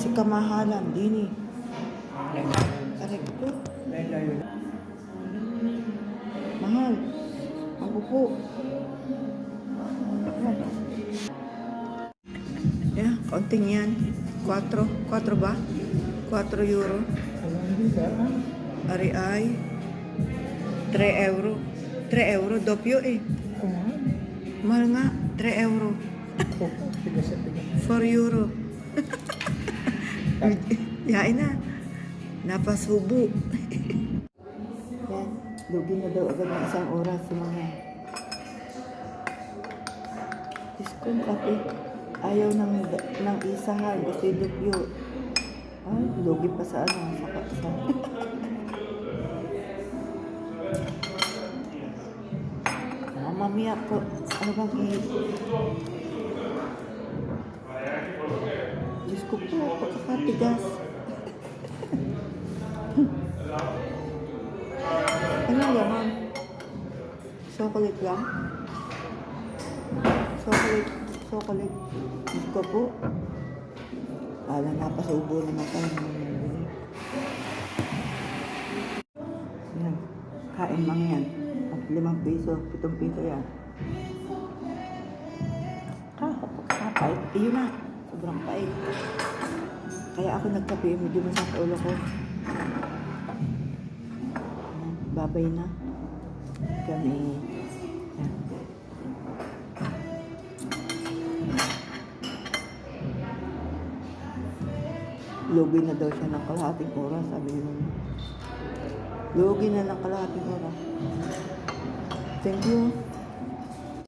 Si kamahalan, dini. Aray ko. Mahal. Ang upo. Yeah, konting yan. 4. 4 ba? 4 euro. Ari ay 3 euro. 3 euro, dopyo eh. Mahal nga, 3 euro. 4 euro. Yain na. Napasubo. Yan, lugi na daw agad ng isang oras si mga. Diyos ko, kape. Ayaw ng, ng isahan kasi dupyo. Ay, lugi pa sa ano, sa kaksa. Ah, mamaya po. Ano bang i... Diyos ko po, pagkakatigas. ano laman? Chocolate lang? Chocolate, chocolate. Ko po. Kala napasubo naman tayo ng. Yan. Kain lang yan. At limang piso, pitong piso yan. Ah, kapait. Iyon na. Sobrang pait. Kaya ako nagkape, medyo masakit ulo ko. Babay na. Kami. Lugi na daw siya ng kalahating oras, sabi niya. Lugi na ng kalahating oras. Thank you.